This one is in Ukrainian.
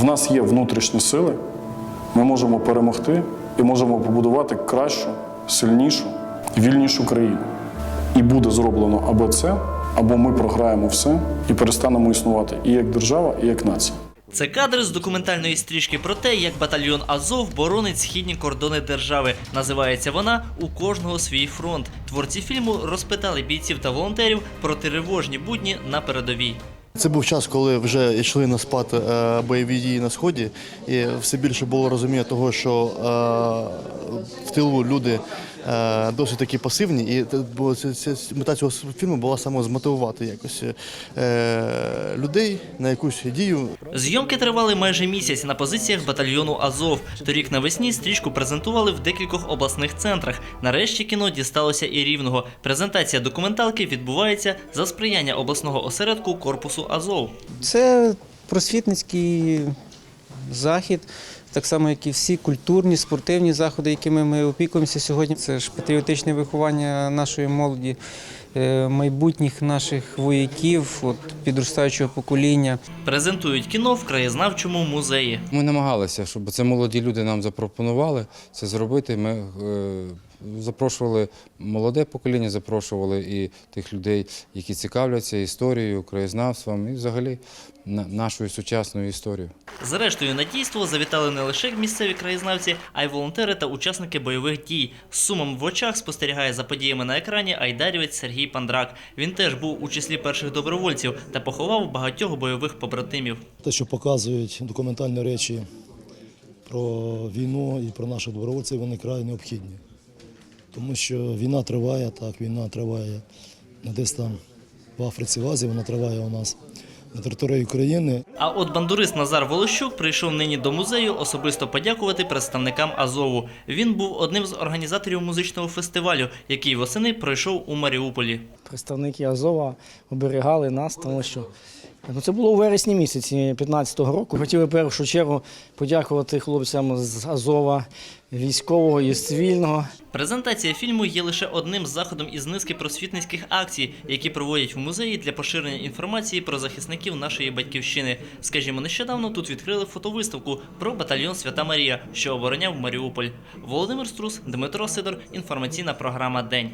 В нас є внутрішні сили, ми можемо перемогти і можемо побудувати кращу, сильнішу, вільнішу країну. І буде зроблено або це, або ми програємо все і перестанемо існувати і як держава, і як нація. Це кадри з документальної стрічки про те, як батальйон Азов боронить східні кордони держави. Називається вона У кожного свій фронт. Творці фільму розпитали бійців та волонтерів про тривожні будні на передовій. Це був час, коли вже йшли на спад е, бойові дії на сході, і все більше було розуміння того, що е, в тилу люди е, досить такі пасивні, і те- бо це, це мета цього фільму була саме змотивувати якось е, людей на якусь дію. Зйомки тривали майже місяць на позиціях батальйону Азов. Торік навесні стрічку презентували в декількох обласних центрах. Нарешті кіно дісталося і рівного. Презентація документалки відбувається за сприяння обласного осередку корпусу Азов. Це просвітницький захід, так само, як і всі культурні, спортивні заходи, якими ми опікуємося сьогодні. Це ж патріотичне виховання нашої молоді, е, майбутніх наших вояків, от, підростаючого покоління. Презентують кіно в краєзнавчому музеї. Ми намагалися, щоб це молоді люди нам запропонували це зробити. Ми е, запрошували молоде покоління, запрошували і тих людей, які цікавляться історією, краєзнавством і взагалі на- нашою сучасною історією. Зрештою, на дійство завітали не лише місцеві краєзнавці, а й волонтери та учасники бойових дій. З сумом в очах спостерігає за подіями на екрані айдарівець Сергій Пандрак. Він теж був у числі перших добровольців та поховав багатьох бойових побратимів. Те, що показують документальні речі про війну і про наших добровольців, вони край необхідні. Тому що війна триває, так, війна триває не десь там в Африці, в Азії, вона триває у нас на території України. А от бандурист Назар Волощук прийшов нині до музею особисто подякувати представникам Азову. Він був одним з організаторів музичного фестивалю, який восени пройшов у Маріуполі. представники Азова оберігали нас, тому що ну, це було у вересні місяці 2015 року. Хотів в першу чергу подякувати хлопцям з Азова, військового і цивільного. Презентація фільму є лише одним з заходом із низки просвітницьких акцій, які проводять в музеї для поширення інформації про захисників нашої батьківщини. Скажімо, нещодавно тут відкрили фотовиставку про батальйон Свята Марія, що обороняв Маріуполь. Володимир Струс, Дмитро Сидор. Інформаційна програма День.